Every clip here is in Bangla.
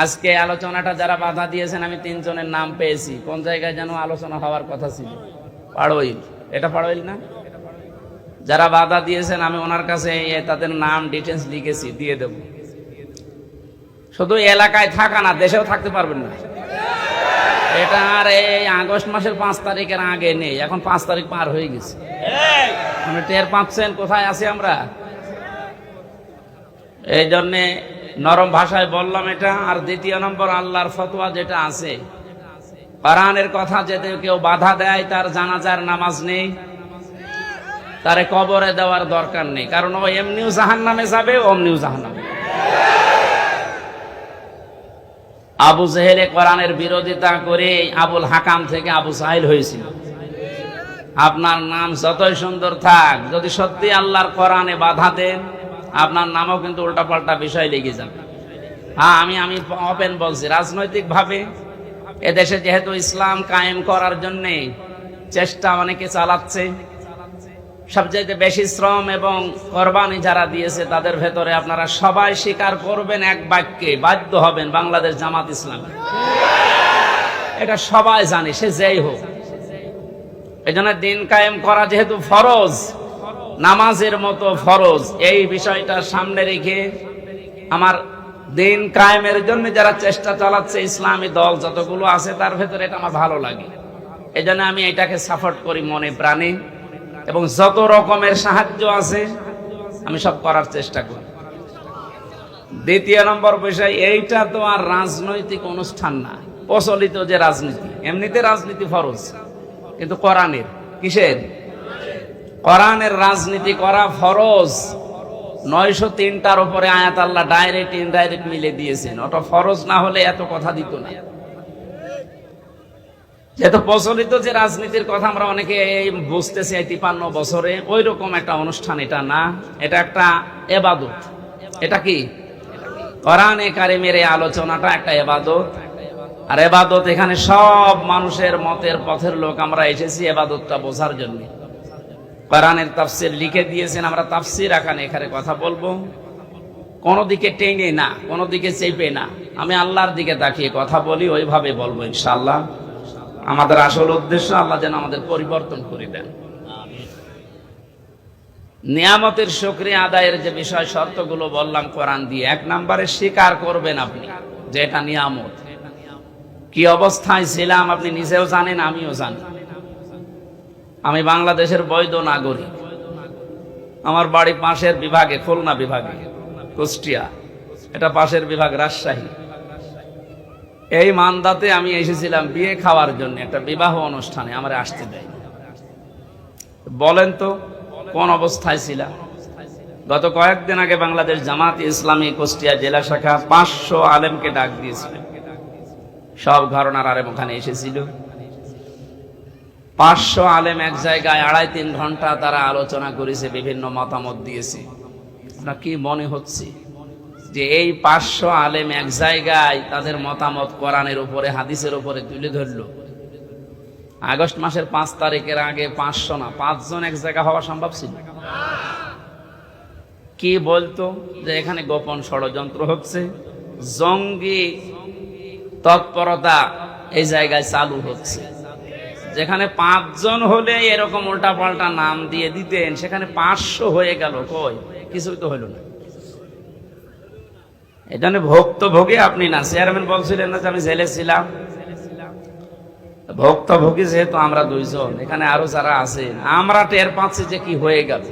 আজকে আলোচনাটা যারা বাধা দিয়েছেন, আমি তিনজনের নাম পেয়েছি। কোন জায়গায় যেন আলোচনা হওয়ার কথা ছিল? পাড়ইল। এটা পাড়ইল না? যারা বাধা দিয়েছেন, আমি ওনার কাছে তাদের নাম ডিটেলস লিখেছি, দিয়ে দেব। শুধু এলাকায় থাকা না, দেশেও থাকতে পারবেন না। এটা আর এই আগস্ট মাসের পাঁচ তারিখের আগে নেই। এখন পাঁচ তারিখ পার হয়ে গেছে। আপনি টের পাচ্ছেন কোথায় আছি আমরা? এই জন্যে নরম ভাষায় বললাম এটা, আর দ্বিতীয় নম্বর আল্লাহর ফতোয়া যেটা আছে। কোরআনের কথা যেতে কেউ বাধা দেয়, তার জানাজার নামাজ নেই, তারে কবরে দেওয়ার দরকার নেই। কারণ ও এমনিও জাহান নামে যাবে অমনিও জাহান নামে আবু জেহেলে কোরআনের বিরোধিতা করে আবুল হাকাম থেকে আবু সাহিল হয়েছিল। আপনার নাম যতই সুন্দর থাক, যদি সত্যি আল্লাহর কোরআনে বাধা দেন আপনার নামও কিন্তু উল্টাপাল্টা বিষয় লেগে যাবে। হ্যাঁ আমি আমি ওপেন বলছি রাজনৈতিক ভাবে এদেশে যেহেতু ইসলাম কায়েম করার জন্য চেষ্টা অনেকে চালাচ্ছে, সবচাইতে বেশি শ্রম এবং কোরবানি যারা দিয়েছে তাদের ভেতরে আপনারা সবাই স্বীকার করবেন এক বাক্যে, বাধ্য হবেন বাংলাদেশ জামাত ইসলাম। এটা সবাই জানে, সে যেই হোক। এই জন্য দিন কায়েম করা যেহেতু ফরজ নামাজের মতো ফরজ, এই বিষয়টা সামনে রেখে আমার দিন কায়েমের জন্য যারা চেষ্টা চালাচ্ছে ইসলামী দল যতগুলো আছে, তার ভেতরে এটা আমার ভালো লাগে। এই আমি এটাকে সাপোর্ট করি মনে প্রাণে এবং যত রকমের সাহায্য আছে, আমি সব করার চেষ্টা করি। দ্বিতীয় নম্বর বিষয়, এইটা তো আর রাজনৈতিক অনুষ্ঠান না, প্রচলিত যে রাজনীতি, এমনিতে রাজনীতি ফরজ, কিন্তু কোরআনের, কিসের? কোরআনের রাজনীতি করা ফরজ। নয়শো তিনটার উপরে আয়াত আল্লাহ ডাইরেক্ট ইনডাইরেক্ট মিলে দিয়েছেন। ওটা ফরজ না হলে এত কথা দিত না। যেহেতু প্রচলিত যে রাজনীতির কথা আমরা অনেকে বুঝতেছি এই তিপান্ন বছরে ওই রকম একটা অনুষ্ঠান এটা না। এটা একটা এবাদত। এটা কি? কোরআনে কারিমের এই আলোচনাটা একটা এবাদত। আর এবাদত এখানে সব মানুষের মতের পথের লোক আমরা এসেছি এবাদতটা বোঝার জন্য। কোরআনের তাফসির লিখে দিয়েছেন, আমরা তাফসির আকানে এখানে কথা বলব। কোনো দিকে টেনে না, কোনো দিকে চেপে না। আমি আল্লাহর দিকে তাকিয়ে কথা বলি, ওইভাবে বলব ইনশাল্লাহ আমাদের আসল উদ্দেশ্য আল্লাহ যেন আমাদের পরিবর্তন করে দেন। নিয়ামতের সক্রিয় আদায়ের যে বিষয় শর্তগুলো বললাম কোরআন দিয়ে, এক নম্বরে স্বীকার করবেন আপনি যে এটা নিয়ামত। কি অবস্থায় ছিলাম আপনি নিজেও জানেন, আমিও জানি। আমি বাংলাদেশের বৈধ নাগরিক। আমার বাড়ি পাশের বিভাগে, খুলনা বিভাগে, কুষ্টিয়া। এটা পাশের বিভাগ, রাজশাহী। এই মান্দাতে আমি এসেছিলাম বিয়ে খাওয়ার জন্য, একটা বিবাহ অনুষ্ঠানে, আমার আসতে দেয়। বলেন তো, কোন অবস্থায় ছিলাম? গত কয়েকদিন আগে বাংলাদেশ জামাত ইসলামী কুষ্টিয়া জেলা শাখা পাঁচশো আলেমকে ডাক দিয়েছিল। সব ঘরনার আলেম ওখানে এসেছিল। পাঁচশো আলেম এক জায়গায় আড়াই তিন ঘণ্টা তারা আলোচনা করেছে, বিভিন্ন মতামত দিয়েছে। আপনার কি মনে হচ্ছে যে এই পাঁচশো আলেম এক জায়গায় তাদের মতামত কোরআনের উপরে, হাদিসের উপরে তুলে ধরলো? আগস্ট মাসের পাঁচ তারিখের আগে পাঁচশো না, পাঁচজন এক জায়গা হওয়া সম্ভব ছিল? কি বলতো যে এখানে গোপন ষড়যন্ত্র হচ্ছে? জঙ্গি তৎপরতা এই জায়গায় চালু হচ্ছে। যেখানে পাঁচজন হলে এরকম উল্টা পাল্টা নাম দিয়ে দিতেন, সেখানে পাঁচশো হয়ে গেল কই? কিছুই তো হইল না। এখানে ভক্তভোগী আপনি না। চেয়ারম্যান বলছিলেন না যে আমি জেলে ছিলাম। ভক্তভোগী যেহেতু আমরা দুইজন, এখানে আরও যারা আছেন, আমরা টের পাচ্ছি যে কি হয়ে গেল।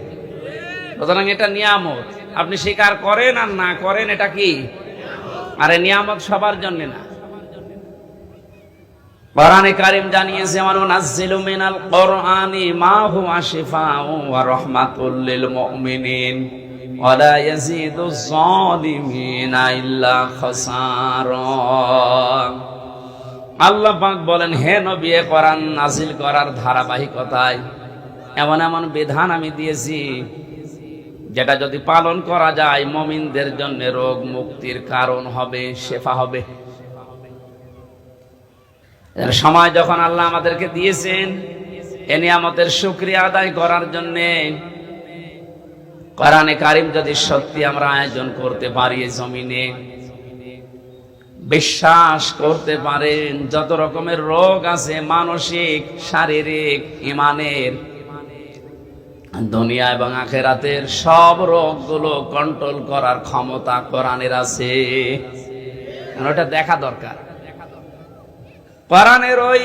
সুতরাং এটা নিয়ামত। আপনি স্বীকার করেন আর না করেন, এটা কি? আরে নিয়ামত সবার জন্য না। কোরআনে কারিম জানিয়েছে আমার নাজ্জিলু মিনাল কোরআনি, মা হুয়া শিফাউ ওয়া রাহমাতুল লিল মুমিনিন, ওয়া লা ইয়াজিদু যালিমিনা ইল্লা খাসারা আল্লাহ পাক বলেন হে নবী এ কোরআন নাজিল করার ধারাবাহিকতায় এমন এমন বিধান আমি দিয়েছি যেটা যদি পালন করা যায় মমিনদের জন্য রোগ মুক্তির কারণ হবে শেফা হবে সময় যখন আল্লাহ আমাদেরকে দিয়েছেন, এ নিয়ামতের শুক্রিয়া আদায় করার জন্য, কোরআনে কারিম যদি সত্যি আমরা আয়োজন করতে পারি জমিনে, বিশ্বাস করতে পারেন, যত রকমের রোগ আছে, মানসিক, শারীরিক, ইমানের, দুনিয়া এবং আখেরাতের সব রোগগুলো কন্ট্রোল করার ক্ষমতা কোরআনের আছে। ওটা দেখা দরকার। কোরআনের ওই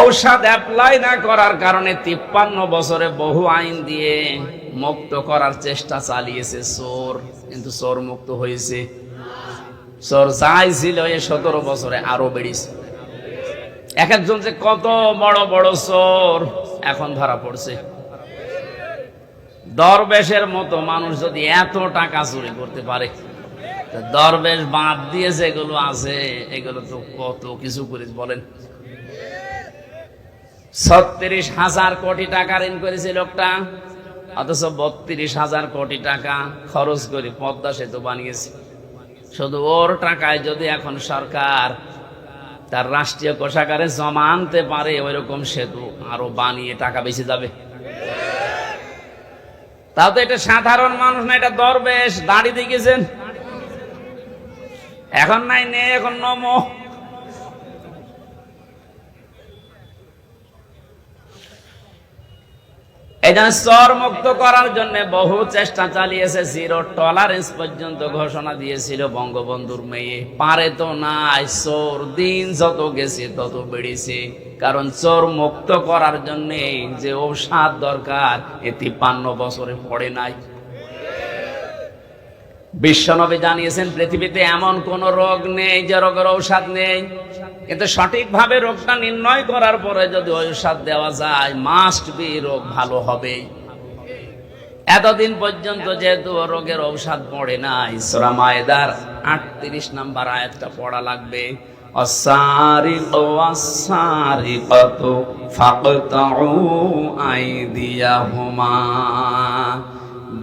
ঔষধ অ্যাপ্লাই না করার কারণে তিপ্পান্ন বছরে বহু আইন দিয়ে মুক্ত করার চেষ্টা চালিয়েছে। চোর, কিন্তু মুক্ত হয়েছে। এই সতেরো বছরে আরও বেড়েছে। এক একজন যে কত বড় বড় চোর, এখন ধরা পড়ছে। দরবেশের মতো মানুষ যদি এত টাকা চুরি করতে পারে দরবেশ বাদ দিয়ে যেগুলো আছে, এগুলো তো কত কিছু করে বলেন। ছত্রিশ হাজার কোটি টাকা ঋণ করেছে লোকটা, অথচ বত্রিশ হাজার কোটি টাকা খরচ করে পদ্মা সেতু বানিয়েছে। শুধু ওর টাকায় যদি এখন সরকার তার রাষ্ট্রীয় কোষাগারে জমা আনতে পারে ওই রকম সেতু আরও বানিয়ে টাকা বেশি যাবে। তাও তো এটা সাধারণ মানুষ না, এটা দরবেশ, দাড়ি দিয়েছেন এখন নাই নেই এখন নমো। এই জন্য মুক্ত করার জন্য বহু চেষ্টা চালিয়েছে, জিরো টলারেন্স পর্যন্ত ঘোষণা দিয়েছিল বঙ্গবন্ধুর মেয়ে। পারে তো নাই, চোর দিন যত গেছে তত বেড়েছে। কারণ চোর মুক্ত করার জন্য যে ঔষধ দরকার, এ তিপ্পান্ন বছরে পড়ে নাই। বিশ্বনবী জানিয়েছেন, পৃথিবীতে এমন কোন রোগ নেই যে রোগের ঔষধ নেই। কিন্তু সঠিকভাবে রোগটা নির্ণয় করার পরে যদি ঔষধ দেওয়া যায় মাস্ট বি রোগ ভালো হবে। এতদিন পর্যন্ত যেহেতু রোগের ঔষধ পড়ে নাই মায়েদার আটত্রিশ নাম্বার আয়াতটা পড়া লাগবে। অসারিক ওয়াসারিকাত ফাকতাউ আইদিয়াহুমা।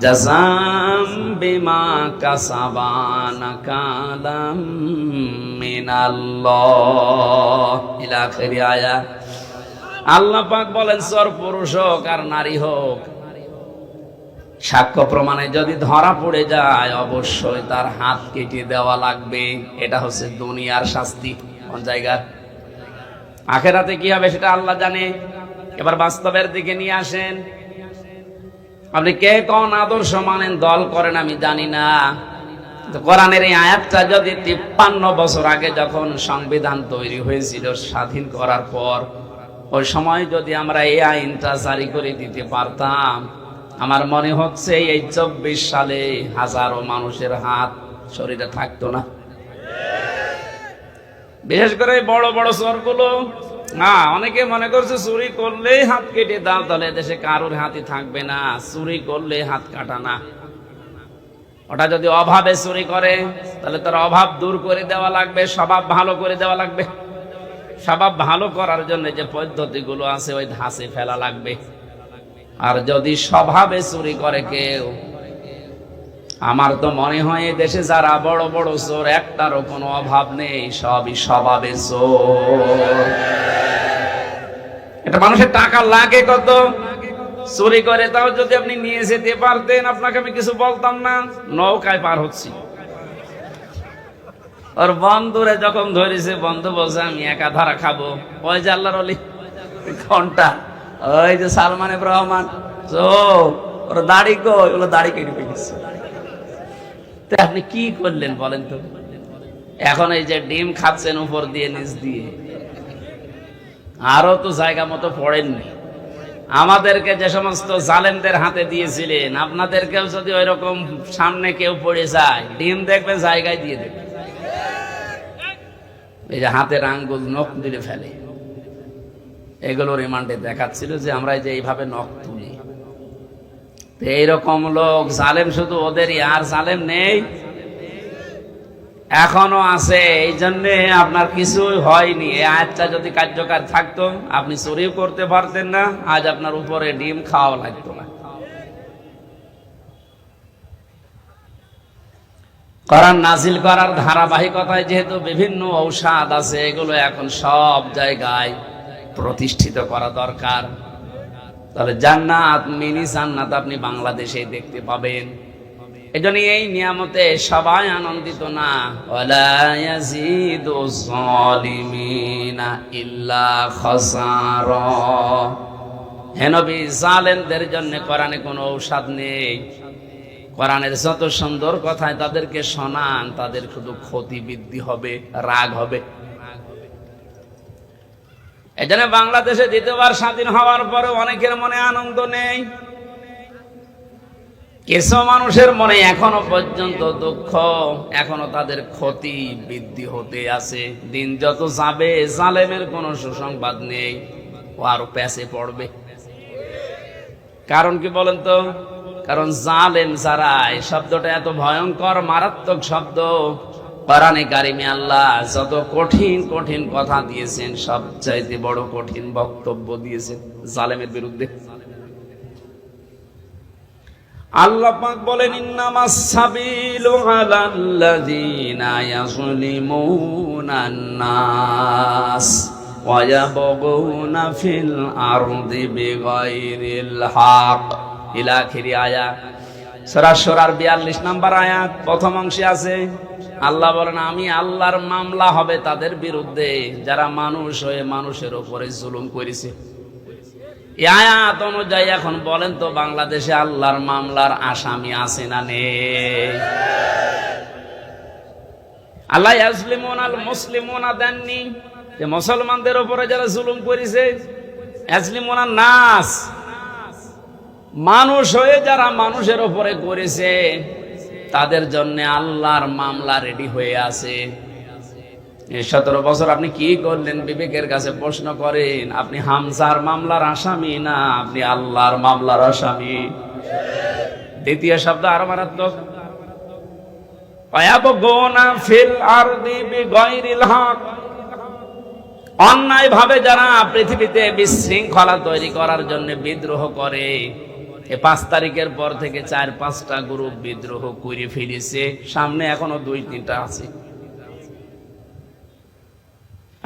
জাযাম বিমা কাসাবান কালাম মিনাল্লাহ ইলা আখিরি আয়াত আল্লাহ পাক বলেন, সর পুরুষ হোক আর নারী হোক, সাক্ষ্য প্রমাণে যদি ধরা পড়ে যায়, অবশ্যই তার হাত কেটে দেওয়া লাগবে। এটা হচ্ছে দুনিয়ার শাস্তি। কোন জায়গার আখেরাতে কি হবে সেটা আল্লাহ জানে। এবার বাস্তবের দিকে নিয়ে আসেন। আপনি কে কোন আদর্শ মানেন, দল করেন আমি জানি না। কোরআনের এই আয়াতটা যদি তিপ্পান্ন বছর আগে যখন সংবিধান তৈরি হয়েছিল স্বাধীন করার পর, ওই সময় যদি আমরা এই আইনটা জারি করে দিতে পারতাম, আমার মনে হচ্ছে এই চব্বিশ সালে হাজারো মানুষের হাত শরীরে থাকতো না। বিশেষ করে বড় বড় চোরগুলো হ্যাঁ অনেকে মনে করছে চুরি করলেই হাত কেটে দাও, তাহলে দেশে কারোর হাতই থাকবে না। চুরি করলে হাত কাটা না। ওটা যদি অভাবে চুরি করে, তাহলে তার অভাব দূর করে দেওয়া লাগবে, স্বভাব ভালো করে দেওয়া লাগবে। স্বভাব ভালো করার জন্য যে পদ্ধতিগুলো আছে, ওই ধাসে ফেলা লাগবে। আর যদি স্বভাবে চুরি করে কেউ আমার তো মনে হয় দেশে যারা বড় বড় চোর, একটারও কোনো অভাব নেই, সবই স্বভাবে চোর। এটা মানুষের টাকা লাগে কত? চুরি করে তাও যদি আপনি নিয়ে যেতে পারতেন, আপনাকে আমি কিছু বলতাম না, নৌকায় পার হচ্ছি। ওর বন্ধুরে যখন ধরেছে, বন্ধু বলছে, আমি একা ধরা খাব। ওই যে আল্লাহর অলি ঘণ্টা। ওই যে সালমান রহমান তো, ওর দাড়ি গো ওগুলো দাড়ি কেটে ফেলেছে। তো আপনি কি করলেন বলেন তো? এখন এই যে ডিম খাচ্ছেন উপর দিয়ে, নিচ দিয়ে। আরও তো জায়গা মতো পড়েননি। আমাদেরকে যে সমস্ত জালেমদের হাতে দিয়েছিলেন, আপনাদেরকেও যদি ওই রকম সামনে কেউ পড়ে যায়, ডিম দেখবে, জায়গায় দিয়ে দেবে। এই যে হাতের আঙ্গুল নখ দিলে ফেলে। এগুলো রিমান্ডে দেখাচ্ছিল যে আমরা যে এইভাবে নখ তুলি। এইরকম লোক, জালেম শুধু ওদেরই, আর জালেম নেই। এখনও আছে এই জন্যে আপনার কিছু হয়নি। এই আয়াতটা যদি কার্যকর থাকতো, আপনি চুরিও করতে পারতেন না, আজ আপনার উপরে ডিম খাওয়া লাগতো না। করার নাজিল করার ধারাবাহিকতায় যেহেতু বিভিন্ন ঔষধ আছে, এগুলো এখন সব জায়গায় প্রতিষ্ঠিত করা দরকার। তাহলে জান্নাত, মিনি জান্নাত আপনি বাংলাদেশে দেখতে পাবেন। এজন্য এই নিয়ামতে সবাই আনন্দিত না। ওয়ালা ইয়াজিদু যালিমিনা ইল্লা খাসারা। হে নবী, জালেমদের জন্য কোরআনে কোনো ঔষধ নেই। কোরআনের যত সুন্দর কথায় তাদেরকে শোনান, তাদের শুধু ক্ষতি বৃদ্ধি হবে, রাগ হবে। এজন্য বাংলাদেশে দ্বিতীয়বার স্বাধীন হওয়ার পরে অনেকের মনে আনন্দ নেই। কিছু মানুষের মনে এখনও পর্যন্ত দুঃখ, এখনও তাদের ক্ষতি বৃদ্ধি হতে আছে। দিন যত যাবে, জালেমের কোনো সুসংবাদ নেই, ও আরও প্যাসে পড়বে। কারণ কি বলেন তো? কারণ জালেম যারা, এই শব্দটা এত ভয়ঙ্কর, মারাত্মক শব্দ। কোরআনে কারিমে আল্লাহ যত কঠিন কঠিন কথা দিয়েছেন, সবচাইতে বড় কঠিন বক্তব্য দিয়েছেন জালেমের বিরুদ্ধে। আল্লাহ পাক বলেন ইন্নামাস সাবিলু আলাল্লাযিনা ইয়াযলিমুনান নাস ওয়া ইয়াবগুনা ফিল আরদি বিগাইরিল হক। ইলা আখিরি আয়াত সূরা সূরার 42 নম্বর আয়াত, প্রথম অংশে আছে, আল্লাহ বলেন, আমি আল্লাহর মামলা হবে তাদের বিরুদ্ধে, যারা মানুষ হয়ে মানুষের উপরে জুলুম করেছে। আয়াত অনুযায়ী এখন বলেন তো, বাংলাদেশে আল্লাহর মামলার আসামি আছে না নেই? আল্লাহ আসলিমন আল মুসলিমোনা দেননি যে মুসলমানদের উপরে যারা জুলুম করেছে। আসলিমোনা নাস মানুষ হয়ে যারা মানুষের উপরে করেছে, তাদের জন্য আল্লাহর মামলা রেডি হয়ে আছে। সতেরো বছর আপনি কি করলেন? বিবেকের কাছে প্রশ্ন করেন, আপনি হামসার মামলার আসামি না? আপনি আল্লাহর মামলার আসামি। দ্বিতীয় শব্দ আরও মারাত্মক। অন্যায় ভাবে যারা পৃথিবীতে বিশৃঙ্খলা তৈরি করার জন্য বিদ্রোহ করে এ পাঁচ তারিখের পর থেকে চার পাঁচটা গ্রুপ বিদ্রোহ করে ফেলেছে। সামনে এখনও দুই তিনটা আছে।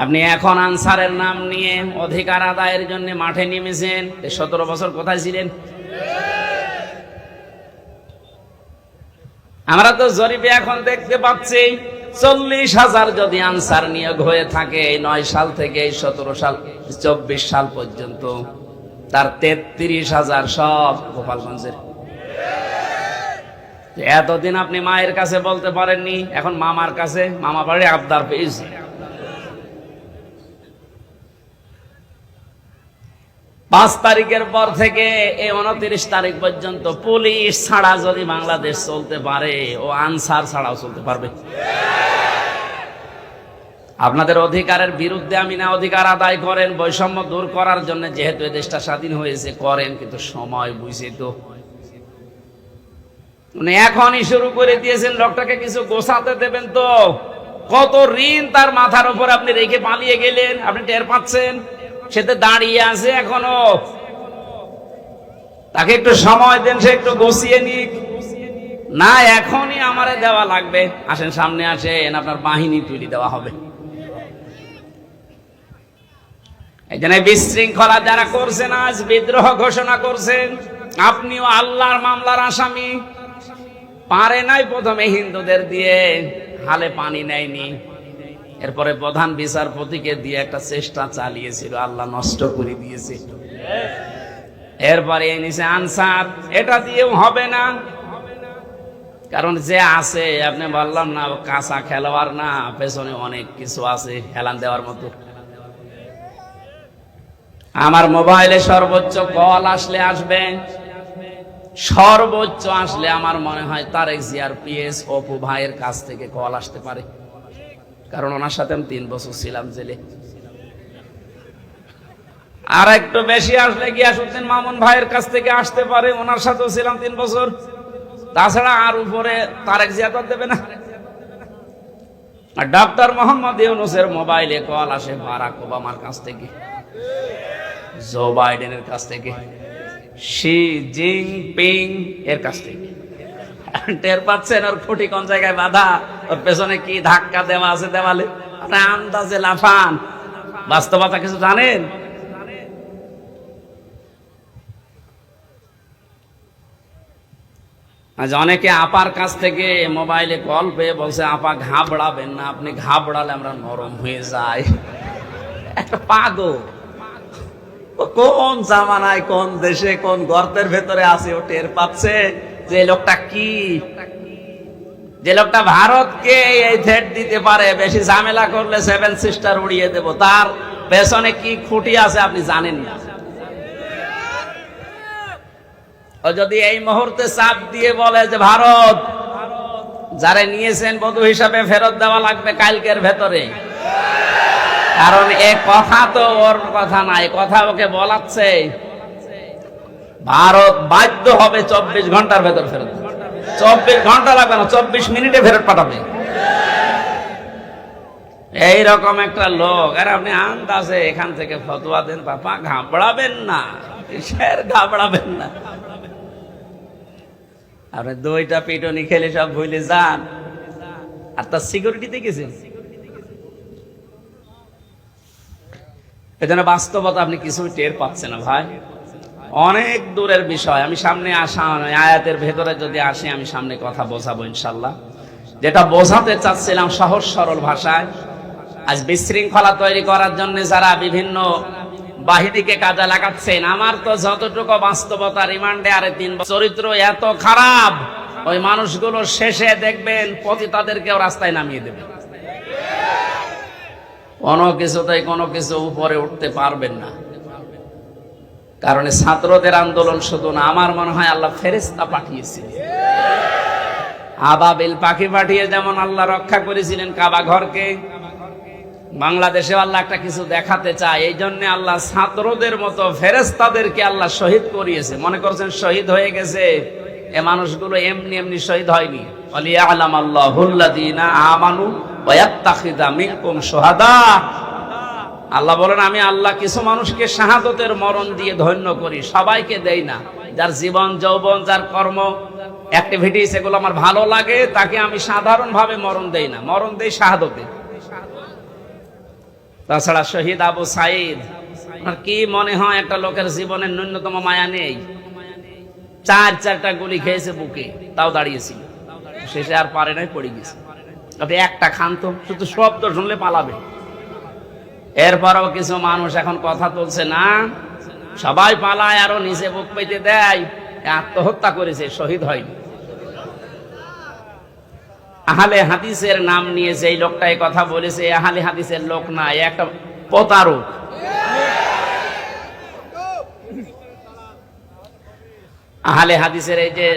আপনি এখন আনসারের নাম নিয়ে অধিকার আদায়ের জন্য মাঠে নেমেছেন। সতেরো বছর কোথায় ছিলেন? আমরা তো জরিপে এখন দেখতে পাচ্ছি, চল্লিশ হাজার যদি আনসার নিয়োগ হয়ে থাকে, এই নয় সাল থেকে এই সতেরো সাল, চব্বিশ সাল পর্যন্ত। তার তেত্রিশ হাজার সব গোপালগঞ্জের। এতদিন আপনি মায়ের কাছে বলতে পারেননি, এখন মামার কাছে, মামা বাড়ি আবদার পেয়েছে। পাঁচ তারিখের পর থেকে এই উনত্রিশ তারিখ পর্যন্ত পুলিশ ছাড়া যদি বাংলাদেশ চলতে পারে, ও আনসার ছাড়াও চলতে পারবে। আপনাদের অধিকারের বিরুদ্ধে আমি না অধিকার আদায় করেন, বৈষম্য দূর করার জন্য যেহেতু এই দেশটা স্বাধীন হয়েছে, করেন, কিন্তু সময় বুঝে তো। উনি এখনই শুরু করে দিয়েছেন, লোকটাকে কিছু গোছাতে দেবেন তো। কত ঋণ তার মাথার উপর আপনি রেখে পালিয়ে গেলেন, আপনি টের পাচ্ছেন? সেতে দাঁড়িয়ে আছে এখনও। তাকে একটু সময় দেন, সে একটু বসিয়ে নিক। না, এখনই আমারে দেওয়া লাগবে। আসেন, সামনে আসেন, আপনার বাহিনী তুলি দেওয়া হবে। জন্য বিশৃঙ্খলা যারা করছেন, আজ বিদ্রোহ ঘোষণা করছেন, আপনিও আল্লাহর মামলার আসামি। পারে নাই প্রথমে হিন্দুদের দিয়ে, হালে পানি নেয়নি। এরপরে প্রধান বিচারপতিকে দিয়ে একটা চেষ্টা চালিয়েছিল, আল্লাহ নষ্ট করে দিয়েছে। এরপরে নিচে আনসার, এটা দিয়েও হবে না। কারণ যে আছে, আপনি বললাম না, কাঁচা খেলোয়াড় না, পেছনে অনেক কিছু আছে, হেলান দেওয়ার মতো। আমার মোবাইলে সর্বোচ্চ কল আসলে আসবে। সর্বোচ্চ আসলে আমার মনে হয় তারেক জিয়ার পিএস অপু ভাইয়ের কাছ থেকে কল আসতে পারে। কারণ ওনার সাথে আমি তিন বছর ছিলাম জেলে। আর একটু বেশি আসলে গিয়াসুদ্দিন মামুন ভাইয়ের কাছ থেকে আসতে পারে, ওনার সাথেও ছিলাম তিন বছর। তাছাড়া আর উপরে তারেক জিয়া তো দেবে না। আর ডক্টর মোহাম্মদ ইউনুসের মোবাইলে কল আসে বারাক ওবামার কাছ থেকে। জো বাইডেনের কাছ থেকে, শি জিং পিং এর কাছ থেকে। টের পাচ্ছেন ওর খুঁটি কোন জায়গায় বাধা? ওর পেছনে কি ধাক্কা দেওয়া আছে দেওয়ালে? আপনি আন্দাজে লাফান। বাস্তবতা কিছু জানেন? আজ অনেকে আপার কাছ থেকে মোবাইলে কল পেয়ে বলছে, আপা, ঘাবড়াবেন না, আপনি ঘাবড়ালে আমরা নরম হয়ে যাই। একটা পাগল। কোন জামানায়, কোন দেশে, কোন গর্তের ভেতরে আছে, ও টের পাচ্ছে যে লোকটা কি? যে লোকটা ভারতকে এই থ্রেট দিতে পারে, বেশি ঝামেলা করলে সেভেন সিস্টার উড়িয়ে দেব। তার পেছনে কি খুঁটি আছে আপনি জানেন না? যদি এই মুহূর্তে চাপ দিয়ে বলে যে ভারত, যারা নিয়েছেন বধু হিসাবে ফেরত দেওয়া লাগবে কালকের ভেতরে। কারণ এ কথা তো ওর কথা না এ কথা ওকে বলাচ্ছে। ভারত বাধ্য হবে চব্বিশ ঘণ্টার ভেতর ফেরত। চব্বিশ ঘণ্টা লাগবে না, চব্বিশ মিনিটে ফেরত পাঠাবে। এই রকম একটা লোক, আর আপনি আন্দাজে এখান থেকে ফতোয়া দেন, বাবা, ঘাবড়াবেন না, কিসের ঘাবড়াবেন না। আপনি দুইটা পিটনি খেলে সব ভুলে যান। আর তার সিকিউরিটিতে গেছেন? এজন্য বাস্তবতা আপনি কিছুই টের পাচ্ছেন না ভাই। অনেক দূরের বিষয়। আমি সামনে আসা আয়াতের ভেতরে যদি আসি আমি সামনে কথা বোঝাবো ইনশাল্লাহ যেটা বোঝাতে চাচ্ছিলাম সহজ সরল ভাষায়, আজ বিশৃঙ্খলা তৈরি করার জন্য যারা বিভিন্ন বাহিনীকে কাজে লাগাচ্ছেন, আমার তো যতটুকু বাস্তবতা রিমান্ডে আরে তিন চরিত্র এত খারাপ, ওই মানুষগুলো শেষে দেখবেন পতিতাদেরকেও রাস্তায় নামিয়ে দেবে। কোনো কিছুতেই কোনো কিছু উপরে উঠতে পারবেন না। কারণ ছাত্রদের আন্দোলন শুধু না, আমার মনে হয় আল্লাহ ফেরেস্তা পাঠিয়েছিলেন। আবাবিল পাখি পাঠিয়ে যেমন আল্লাহ রক্ষা করেছিলেন কাবা ঘরকে বাংলাদেশে আল্লাহ একটা কিছু দেখাতে চায়। এই জন্য আল্লাহ ছাত্রদের মতো ফেরেস্তাদেরকে আল্লাহ শহীদ করিয়েছে। মনে করছেন শহীদ হয়ে গেছে? এ মানুষগুলো এমনি এমনি শহীদ হয়নি। অলিয়া আলাম আল্লাহ আমানু আল্লাহ বলেন, আমি আল্লাহ কিছু মানুষকে শাহাদতের মরণ দিয়ে ধন্য করি, সবাইকে দেই না। যার জীবন, যৌবন, যার কর্ম অ্যাক্টিভিটিস এগুলো আমার ভালো লাগে, তাকে আমি সাধারণভাবে মরণ দেই না। মরণ দেই শাহাদতে। তাছাড়া শহীদ আবু সাইদ কি মনে হয়, একটা লোকের জীবনের ন্যূনতম মায়া নেই। চার, চারটা গুলি খেয়েছে বুকে, তাও দাঁড়িয়েছিল। শেষে আর পারে নাই, পড়ে গেছে। একটা খান তো শুধু শব্দ শুনলে পালাবে। এরপরও কিছু মানুষ এখন কথা তুলছে, না, সবাই পালায়, আরও নিচে বুক পেতে দেয়। আত্মহত্যা করেছে, শহীদ হয়নি। আহালে হাদিসের নাম নিয়ে যেই লোকটা এই কথা বলেছে আহালে হাদিসের লোক না একটা প্রতারক। আহলে হাদিসের এই যে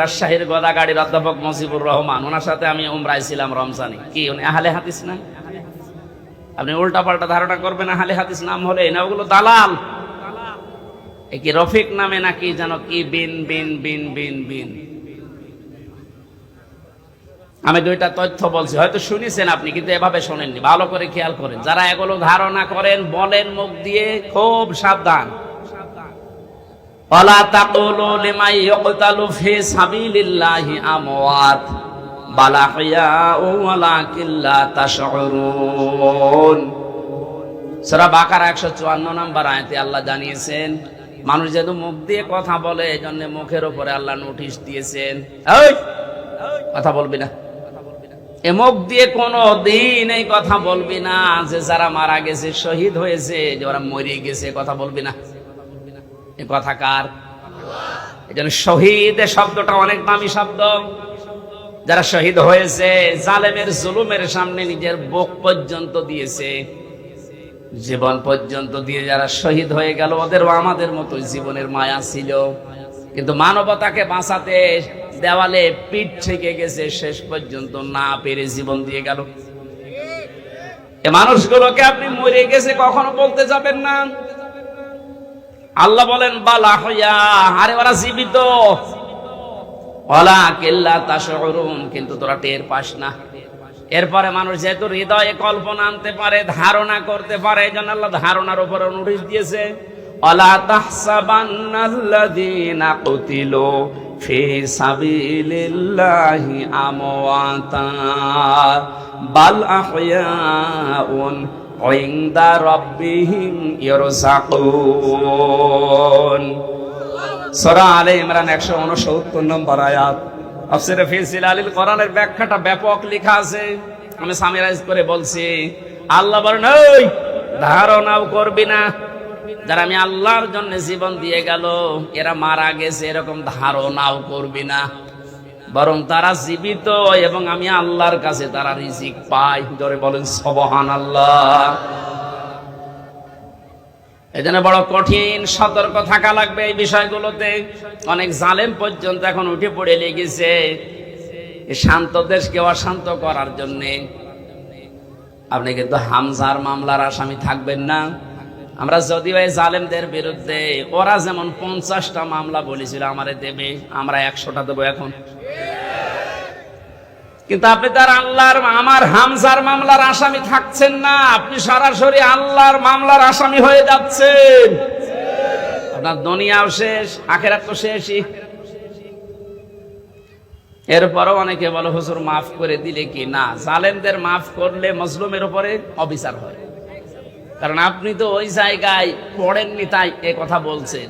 রাজশাহীর গদাগাড়ির অধ্যাপক মজিবুর রহমান, ওনার সাথে আমি উমরায় ছিলাম রমজানে। কি, উনি আহলে হাদিস না? আপনি উল্টা পাল্টা ধারণা করবেন আহলে হাদিস নাম হলে, না ওগুলো দালাল? কি রফিক নামে নাকি যেন কি বিন বিন বিন বিন বিন? আমি দুইটা তথ্য বলছি, হয়তো শুনেছেন আপনি, কিন্তু এভাবে শোনেননি। ভালো করে খেয়াল করেন। যারা এগুলো ধারণা করেন, বলেন, মুখ দিয়ে, খুব সাবধান। ওয়ালা তাকুলু লিমান ইয়কতালু ফি সাবিলিল্লাহি আমওয়াত। বাল আহইয়াউ ওয়ালাকিন লা তাশউরুন। সূরা বাকারা 154 নম্বর আয়াতে আল্লাহ জানিয়েছেন, মানুষ যেহেতু মুখ দিয়ে কথা বলে এই জন্য মুখের উপরে আল্লাহ নোটিশ দিয়েছেন। কথা বলবি না। এ মুখ দিয়ে কোনো দিন এই কথা বলবি না যে যারা মারা গেছে, শহীদ হয়েছে, যে ওরা মরে গেছে, কথা বলবি না। এ কথা কার? এই জন্য শহীদ শব্দটা অনেক দামি শব্দ। যারা শহীদ হয়েছে, জালেমের জুলুমের সামনে নিজের বুক পর্যন্ত দিয়েছে। জীবন পর্যন্ত দিয়ে যারা শহীদ হয়ে গেল, ওদেরও আমাদের মতো জীবনের মায়া ছিল। কিন্তু মানবতাকে বাঁচাতে দেওয়ালে পিঠ থেকে গেছে, শেষ পর্যন্ত না পেরে জীবন দিয়ে গেল। এ মানুষগুলোকে আপনি মরে গেছে কখনো বলতে যাবেন না। আল্লাহ বলেন, বালা হইয়া, আরে ওরা জীবিত। ওলা কেল্লা তাশউরুন, কিন্তু তোরা টের পাস না। এরপরে মানুষ যেহেতু হৃদয়ে কল্পনা আনতে পারে, ধারণা করতে পারে এই জন্য আল্লাহ ধারণার উপরে নোটিশ দিয়েছে, অলা তাহসাবান্নাল্লাযীনা কুতিলু ফি সাবিলিল্লাহি আমওয়াতা, বাল আহইয়াউন ইনদা রাব্বিহিম ইয়ারযাকুন সূরা আলে ইমরান 169 নম্বর আয়াত। তাফসিরে ফি সিলালিল কোরআনের ব্যাখ্যাটা ব্যাপক লেখা আছে। আমি সামিরাইজ করে বলছি, আল্লাহ বলেন ওই ধারণাও করবি না। যারা আমি আল্লাহর জন্য জীবন দিয়ে গেল, এরা মারা গেছে, এরকম ধারণাও করবি না। বরং তারা জীবিত এবং আমি আল্লাহর কাছে তারা রিজিক পাই। ধরে বলেন সবহান আল্লাহ এজন্য বড় কঠিন, সতর্ক থাকা লাগবে এই বিষয়গুলোতে। অনেক জালেম পর্যন্ত এখন উঠে পড়ে লেগেছে শান্ত দেশকে অশান্ত করার জন্যে। আপনি কিন্তু হামজার মামলার আসামি থাকবেন না। আমরা যদিও এই জালেমদের বিরুদ্ধে, ওরা যেমন পঞ্চাশটা মামলা বলেছিল, আমারে দেবে, আমরা একশোটা দেবো এখন। কিন্তু আপনি তার আল্লাহর, আমার হামজার মামলার আসামি থাকছেন না, আপনি সরাসরি আল্লাহর মামলার আসামি হয়ে যাচ্ছেন। আপনার দুনিয়াও শেষ, আখেরাত তো শেষই। এরপরও অনেকে বলো, হুজুর, মাফ করে দিলে কি? না, জালেমদের মাফ করলে মজলুমের উপরে অবিচার হয়। কারণ আপনি তো ওই জায়গায় পড়েননি, তাই এ কথা বলছেন।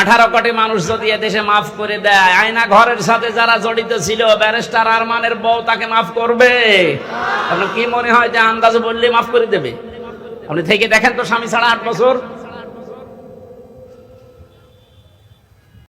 আঠারো কোটি মানুষ যদি এদেশে মাফ করে দেয়, আয়না ঘরের সাথে যারা জড়িত ছিল, ব্যারিস্টার আরমানের বউ তাকে মাফ করবে। কি মনে হয় যে আন্দাজ বললে মাফ করে দেবে? আপনি থেকে দেখেন তো স্বামী ছাড়া আট বছর।